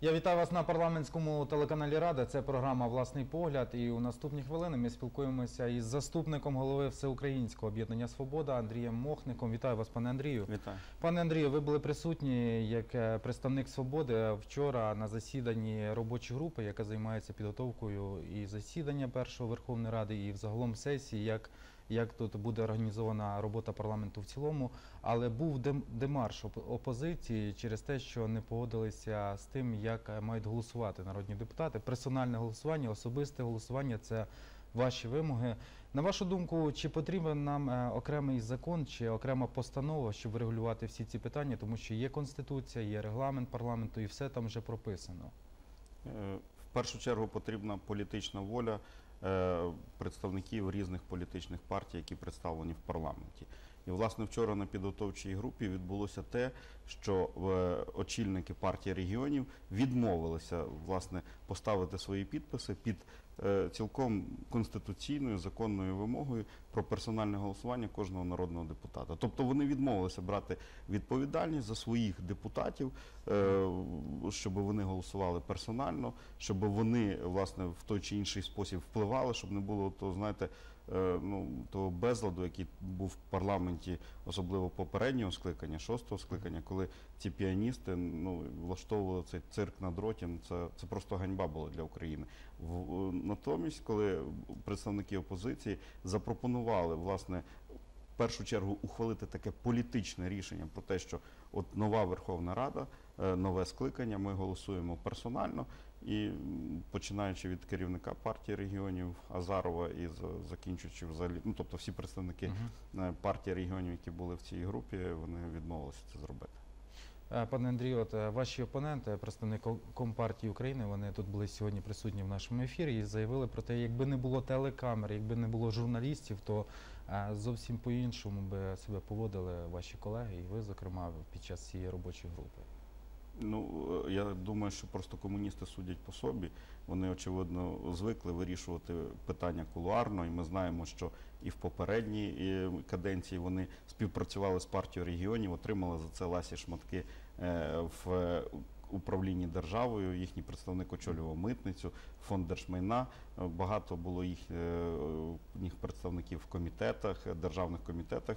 Я вітаю вас на парламентському телеканалі Рада. Це програма Власний погляд. І у наступні хвилини ми спілкуємося із заступником голови Всеукраїнського об'єднання Свобода Андрієм Мохником. Вітаю вас, пане Андрію. Вітаю. Пане Андрію, ви були присутні як е, представник свободи вчора на засіданні робочої групи, яка займається підготовкою і засідання першої Верховної Ради, і взагалом сесії, як, як тут буде організована робота парламенту в цілому. Але був демарш опозиції через те, що не погодилися з тим, як мають голосувати народні депутати. Персональне голосування, особисте голосування це ваші вимоги. На вашу думку, чи потрібен нам е, окремий закон чи окрема постанова, щоб врегулювати всі ці питання, тому що є конституція, є регламент парламенту, і все там вже прописано. Е, В першу чергу потрібна політична воля представників різних політичних партій, які представлені в парламенті. І, власне, вчора на підготовчій групі відбулося те, що е, очільники партії регіонів відмовилися власне поставити свої підписи під е, цілком конституційною законною вимогою про персональне голосування кожного народного депутата. Тобто вони відмовилися брати відповідальність за своїх депутатів, е, щоб вони голосували персонально, щоб вони власне в той чи інший спосіб впливали, щоб не було то, знаєте, ну того безладу, який був в парламенті, особливо попереднього скликання, шостого скликання, коли ці піаністи ну влаштовували цей цирк на дроті. Це це просто ганьба була для України. В, натомість, коли представники опозиції запропонували власне. В першу чергу ухвалити таке політичне рішення про те, що от нова Верховна Рада, е, нове скликання, ми голосуємо персонально. І починаючи від керівника партії регіонів Азарова і закінчуючи взагалі, ну тобто всі представники е, партії регіонів, які були в цій групі, вони відмовилися це зробити. Е, Пане Андрію, от е, ваші опоненти, представник Компартії України, вони тут були сьогодні присутні в нашому ефірі і заявили про те, якби не було телекамер, якби не було журналістів, то зовсім по-іншому би себе поводили ваші колеги, і ви, зокрема, під час цієї робочої групи. Ну е, я думаю, що просто комуністи судять по собі. Вони очевидно звикли вирішувати питання кулуарно, і ми знаємо, що і в попередній е, каденції вони співпрацювали з партією регіонів, отримали за це ласі шматки е, в управлінні державою. Їхній представник очолював митницю, фонд держмайна. Багато було їх, е, представників в комітетах, державних комітетах,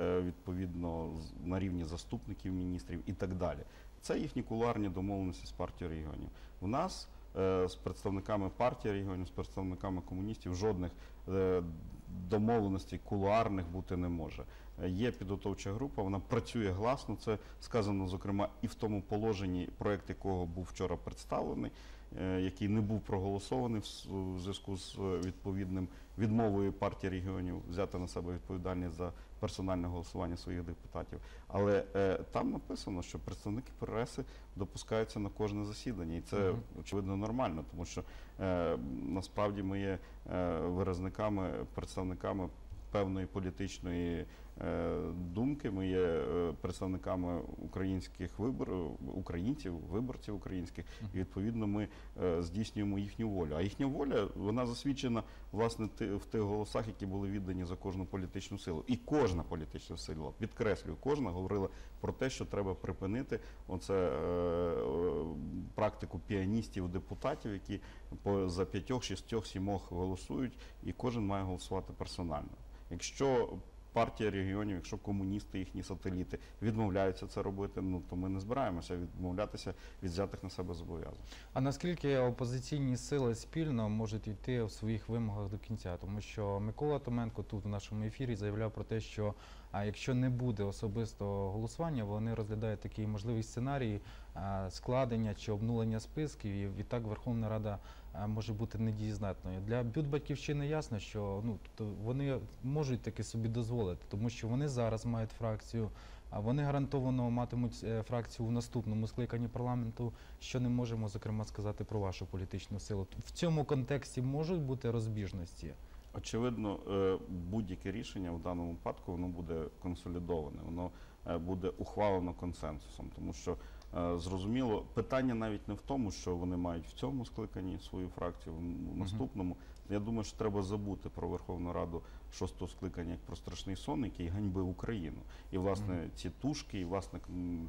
відповідно на рівні заступників міністрів і так далі. Це їхні куларні домовленості з партією регіонів. У нас е, з представниками партії регіонів, з представниками комуністів жодних е, домовленостей кулуарних бути не може. Є підготовча група, вона працює гласно. Це сказано, зокрема, і в тому положенні, проект якого був вчора представлений, який не був проголосований в зв'язку з е, відповідним відмовою партії регіонів взяти на себе відповідальність за персональне голосування своїх депутатів. Але е, там написано, що представники преси допускаються на кожне засідання, і це очевидно нормально, тому що е, насправді ми є е, виразниками, представниками певної політичної е, думки. Ми є е, представниками українських виборів, українців, виборців українських, і відповідно ми е, здійснюємо їхню волю. А їхня воля вона засвідчена власне в тих голосах, які були віддані за кожну політичну силу. І кожна політична сила, підкреслюю, кожна говорила про те, що треба припинити оце е, е, практику піаністів, депутатів, які по за п'ятьох, шістьох, сімох голосують, і кожен має голосувати персонально. Якщо партія регіонів, якщо комуністи, їхні сателіти відмовляються це робити, ну то ми не збираємося відмовлятися від взятих на себе зобов'язань. А наскільки опозиційні сили спільно можуть йти в своїх вимогах до кінця? Тому що Микола Томенко тут в нашому ефірі заявляв про те, що а якщо не буде особистого голосування, вони розглядають такий можливий сценарій складення чи обнулення списків, і відтак Верховна Рада може бути недієздатною. Для бют-батьківщини ясно, що ну тобто вони можуть таки собі дозволити, тому що вони зараз мають фракцію. А вони гарантовано матимуть е, фракцію в наступному скликанні парламенту, що не можемо зокрема сказати про вашу політичну силу. В цьому контексті можуть бути розбіжності. Очевидно, е, будь-яке рішення в даному випадку воно буде консолідоване, воно е, буде ухвалено консенсусом, тому що Зрозуміло, питання навіть не в тому, що вони мають в цьому скликанні свою фракцію, в- наступному. Я думаю, що треба забути про Верховну Раду шостого скликання як про страшний сон, який ганьбив Україну. І власне ці тушки, і власне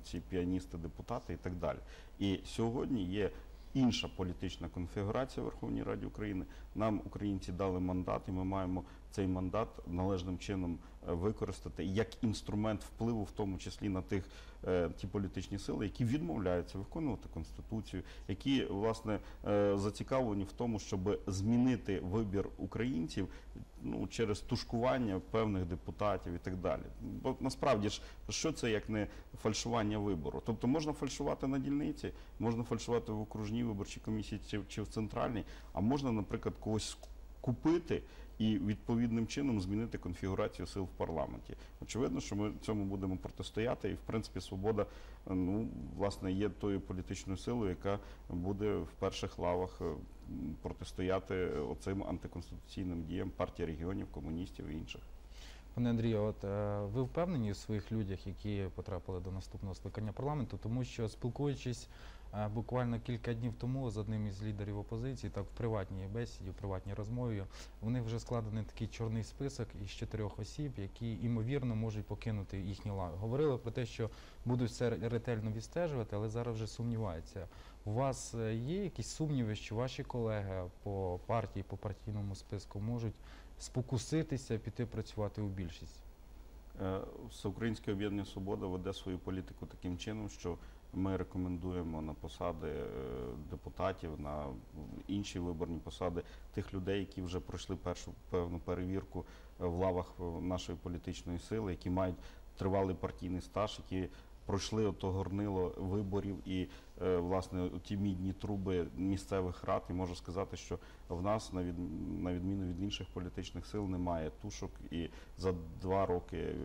ці піаністи, депутати і так далі. І сьогодні є інша політична конфігурація в Верховній Раді України. Нам українці дали мандат, і ми маємо цей мандат належним чином е, використати як інструмент впливу, в тому числі на тих е, ті політичні сили, які відмовляються виконувати конституцію, які власне е, зацікавлені в тому, щоб змінити вибір українців ну через тушкування певних депутатів і так далі. Бо насправді ж що це як не фальшування вибору? Тобто можна фальшувати на дільниці, можна фальшувати в окружній виборчій комісії чи, чи в центральній, а можна, наприклад, когось купити і відповідним чином змінити конфігурацію сил в парламенті. Очевидно, що ми цьому будемо протистояти, і в принципі свобода е, ну власне є тою політичною силою, яка буде в перших лавах е, протистояти оцим антиконституційним діям партії регіонів, комуністів і інших. Пане Андрію, от е, ви впевнені у своїх людях, які потрапили до наступного скликання парламенту, тому що спілкуючись буквально кілька днів тому з одним із лідерів опозиції, так в приватній бесіді, в приватній розмові, у них вже складений такий чорний список із чотирьох осіб, які ймовірно можуть покинути їхні лави. Говорили про те, що будуть все ретельно відстежувати, але зараз вже сумніваються. У вас е, є якісь сумніви, що ваші колеги по партії, по партійному списку можуть спокуситися піти працювати у більшість? Е, Всеукраїнське об'єднання Свобода веде свою політику таким чином, що ми рекомендуємо на посади е, депутатів, на інші виборні посади тих людей, які вже пройшли першу певну перевірку е, в лавах е, нашої політичної сили, які мають тривалий партійний стаж, які пройшли ото горнило виборів і е, власне ті мідні труби місцевих рад. І можу сказати, що в нас на від на відміну від інших політичних сил немає тушок, і за два роки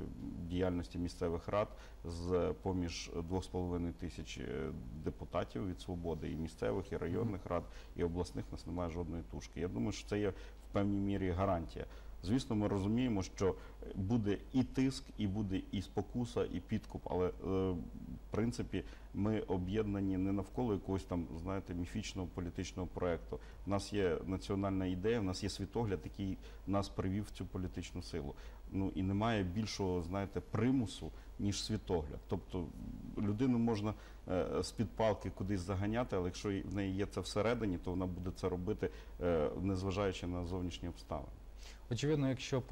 діяльності місцевих рад з поміж 2,5 тисяч е, депутатів від свободи і місцевих, і районних рад, і обласних у нас немає жодної тушки. Я думаю, що це є в певній мірі гарантія. Звісно, ми розуміємо, що буде і тиск, і буде і спокуса, і підкуп. Але е, в принципі ми об'єднані не навколо якогось там, знаєте, міфічного політичного проекту. У нас є національна ідея, в нас є світогляд, який нас привів в цю політичну силу. Ну і немає більшого, знаєте, примусу ніж світогляд. Тобто людину можна е, з-під палки кудись заганяти, але якщо в неї є це всередині, то вона буде це робити, е, незважаючи на зовнішні обставини. Очевидно, якщо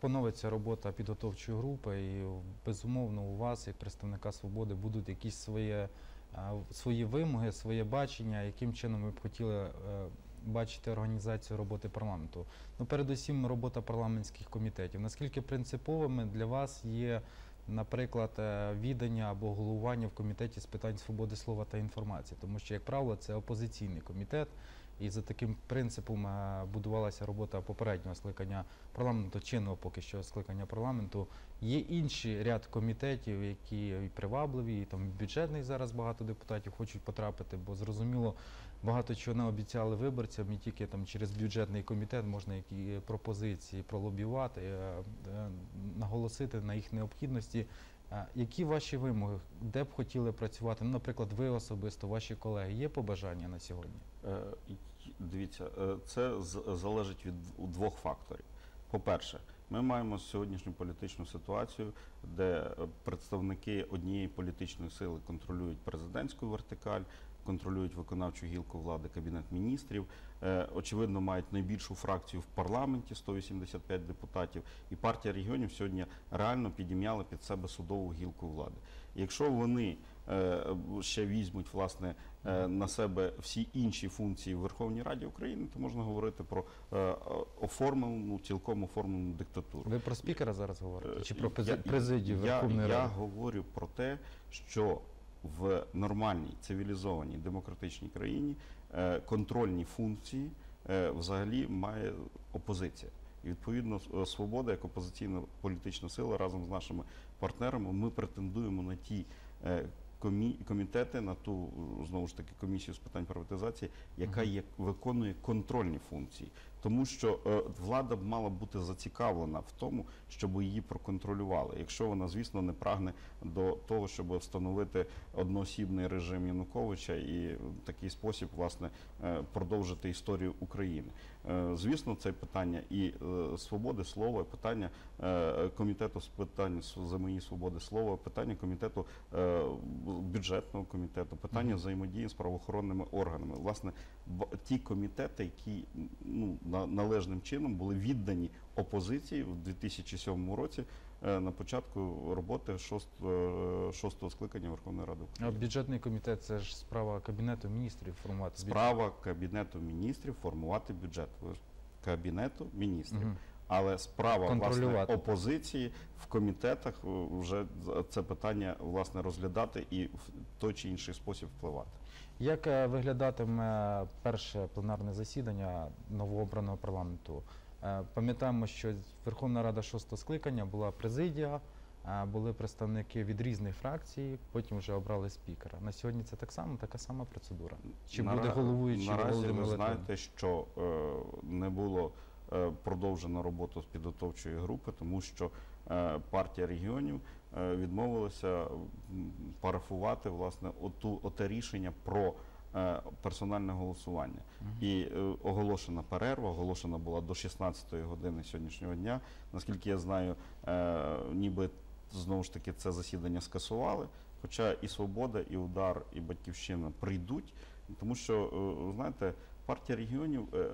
поновиться робота підготовчої групи, і безумовно у вас, як представника свободи, будуть якісь свої, свої вимоги, своє бачення, яким чином ви б хотіли е, бачити організацію роботи парламенту. Ну, передусім, робота парламентських комітетів. Наскільки принциповими для вас є, наприклад, е, відання або головування в комітеті з питань свободи слова та інформації? Тому що, як правило, це опозиційний комітет. І за таким принципом е, будувалася робота попереднього скликання парламенту, чинного поки що скликання парламенту. Є інший ряд комітетів, які привабливі, і там і бюджетних зараз багато депутатів хочуть потрапити, бо зрозуміло, багато чого не обіцяли виборцям, і тільки там через бюджетний комітет можна які пропозиції пролобіювати, е, е, наголосити на їх необхідності. Які ваші вимоги, де б хотіли працювати? Ну, наприклад, ви особисто, ваші колеги, є побажання на сьогодні? Е, Дивіться, е, це залежить від двох факторів. По-перше, ми маємо сьогоднішню політичну ситуацію, де е, представники однієї політичної сили контролюють президентську вертикаль, контролюють виконавчу гілку влади Кабінет міністрів. Е, Очевидно, мають найбільшу фракцію в парламенті 185 депутатів. І партія регіонів сьогодні реально підім'яла під себе судову гілку влади. Якщо вони ще візьмуть власне е, на себе всі інші функції в Верховній Раді України, то можна говорити про е, оформлену, цілком оформлену диктатуру. Ви про спікера зараз говорите? Чи Е, про президію я, Верховної я Ради? говорю про те, що в нормальній цивілізованій демократичній країні е, контрольні функції е, взагалі має опозиція. І відповідно е, свобода як опозиційна політична сила разом з нашими партнерами ми претендуємо на ті е, комі- комітети, на ту знову ж таки комісію з питань приватизації, яка є виконує контрольні функції. Тому що е, влада б мала бути зацікавлена в тому, щоб її проконтролювали. Якщо вона, звісно, не прагне до того, щоб встановити одноосібний режим Януковича і в такий спосіб власне е, продовжити історію України. Е, Звісно, це питання і свободи слова, питання комітету з питань ЗМІ свободи слова, питання комітету бюджетного комітету, питання взаємодії з правоохоронними органами. Власне, ті комітети, які ну, на- належним чином були віддані опозиції в 2007 році е, на початку роботи шостого, шостого скликання Верховної Ради А бюджетний комітет це ж справа Кабінету міністрів формувати бюджет. Справа Кабінету міністрів формувати бюджет. Кабінету міністрів. Мгм. Але справа власне, опозиції в комітетах е, вже це питання власне розглядати і в той чи інший спосіб впливати. Як е, виглядатиме перше пленарне засідання новообраного парламенту? Е, Пам'ятаємо, що Верховна Рада шостого скликання була президія, були представники від різних фракцій, потім вже обрали спікера. На сьогодні це так само, така сама процедура. Чи Нара- буде головуючий наразі ви знаєте, що е, не було е, продовжено роботу з підготовчої групи, тому що е, партія регіонів е, відмовилася парафувати власне оту оте рішення про персональне голосування. І е, оголошена перерва, оголошена була до 16-ї години сьогоднішнього дня. Наскільки я знаю, е, ніби знову ж таки це засідання скасували. Хоча і Свобода, і Удар, і Батьківщина прийдуть, тому що е, знаєте, партія регіонів е,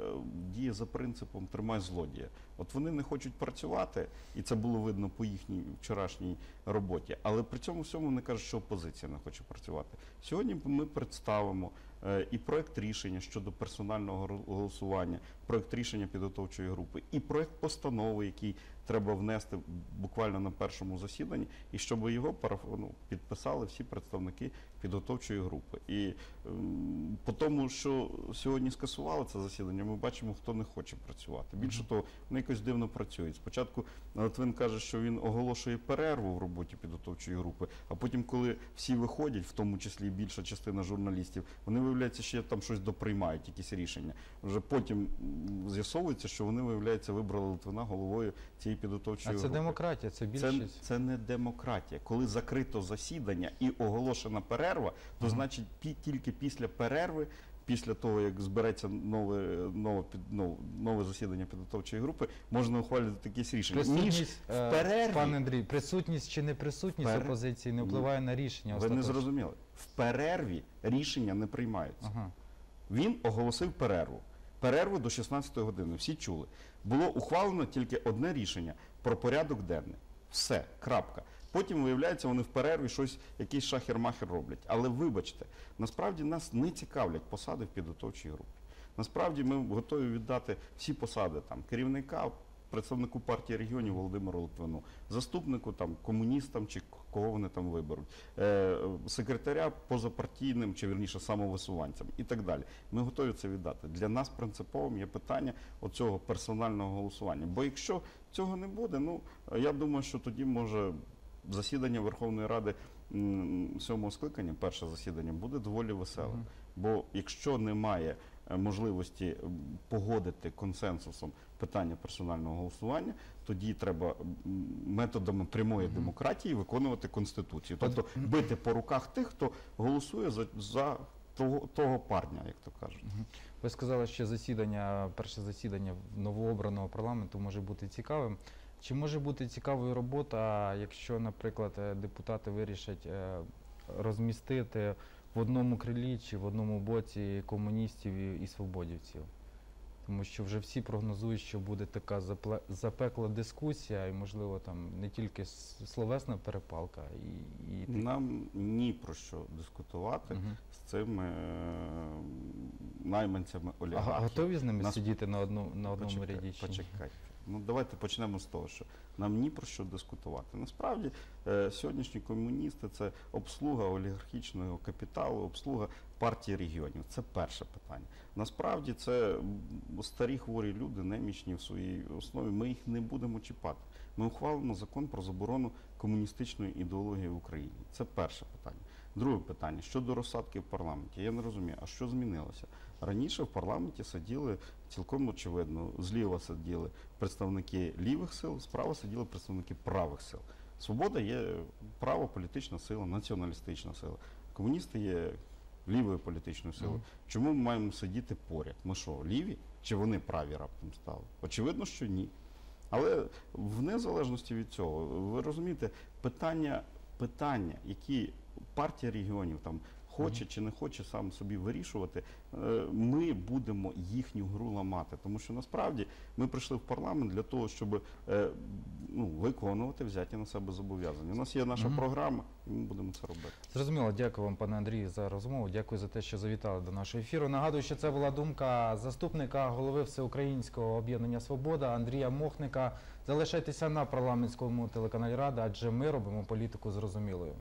діє за принципом тримай злодія. От вони не хочуть працювати, і це було видно по їхній вчорашній роботі. Але при цьому всьому вони кажуть, що опозиція не хоче працювати. Сьогодні ми представимо е, і проект рішення щодо персонального голосування, проект рішення підготовчої групи, і проект постанови, який треба внести буквально на першому засіданні, і щоб його ну, підписали всі представники підготовчої групи. І ем, по тому, що сьогодні скасували це засідання, ми бачимо, хто не хоче працювати. Більше того, вони якось дивно працюють. Спочатку Литвин каже, що він оголошує перерву в роботі підготовчої групи, а потім, коли всі виходять, в тому числі і більша частина журналістів, вони виявляється, ще там щось доприймають, якісь рішення. Вже потім з'ясовується, що вони, виявляється, вибрали Литвина головою цієї підготовчої А це групи. демократія, це Це, більшість. це не демократія. Коли закрито засідання і оголошена перерва, то Мгм. значить пі- тільки після перерви, після того як збереться нове, нове, під, ну, нове засідання підготовчої групи, можна ухвалювати якісь рішення. Присутність, в е, перерві. пан Андрій, присутність чи не присутність Пере- опозиції не Ні. впливає на рішення. ви не зрозуміли. В перерві рішення не приймаються. Ага. Він оголосив перерву. Перерву до 16 години. Всі чули. Було ухвалено тільки одне рішення про порядок денний. Все, крапка. Потім, виявляється, вони в перерві щось, якийсь шахер-махер роблять. Але вибачте, насправді нас не цікавлять посади в підготовчій групі. Насправді ми готові віддати всі посади там керівника, представнику партії регіонів Володимиру Литвину, заступнику там комуністам чи кого вони там виберуть, е, секретаря позапартійним чи вірніше самовисуванцям і так далі. Ми готові це віддати. Для нас принциповим є питання оцього персонального голосування. Бо якщо цього не буде, ну я думаю, що тоді може засідання Верховної Ради сьомого скликання, перше засідання, буде доволі веселим. Бо якщо немає можливості погодити консенсусом питання персонального голосування, тоді треба методами прямої демократії виконувати конституцію, тобто бити по руках тих, хто голосує за, за того, того парня, як то кажуть. Ви сказали, що засідання, перше засідання новообраного парламенту може бути цікавим. Чи може бути цікавою робота, якщо, наприклад, е, депутати вирішать е, розмістити в одному крилі чи в одному боці комуністів і, і свободівців? Тому що вже всі прогнозують, що буде така запекла дискусія, і, можливо, там не тільки словесна перепалка, і, і Нам ні про що дискутувати Мгм. з цими е, найманцями А готові з ними Нас- сидіти на, одну, на одному Почекай- ряді? Почекайте. Ну давайте почнемо з того, що нам ні про що дискутувати. Насправді е, сьогоднішні комуністи це обслуга олігархічного капіталу, обслуга партії регіонів. Це перше питання. Насправді це старі хворі люди, немічні в своїй основі. Ми їх не будемо чіпати. Ми ухвалимо закон про заборону комуністичної ідеології в Україні. Це перше питання. Друге питання щодо розсадки в парламенті. Я не розумію, а що змінилося? Раніше в парламенті сиділи цілком очевидно, зліва сиділи представники лівих сил, справа сиділи представники правих сил. Свобода є право політична сила, націоналістична сила. Комуністи є лівою політичною силою. Чому ми маємо сидіти поряд? Ми що, ліві? Чи вони праві раптом стали? Очевидно, що ні. Але в незалежності від цього, ви розумієте, питання, питання, які партія регіонів там хоче чи не хоче сам собі вирішувати, е, ми будемо їхню гру ламати. Тому що насправді ми прийшли в парламент для того, щоб е, ну, виконувати взяті на себе зобов'язання. У нас є наша програма, і ми будемо це робити. Зрозуміло, дякую вам, пане Андрію, за розмову. Дякую за те, що завітали до нашого ефіру. Нагадую, що це була думка заступника голови Всеукраїнського об'єднання Свобода Андрія Мохника. Залишайтеся на парламентському телеканалі Рада, адже ми робимо політику зрозумілою.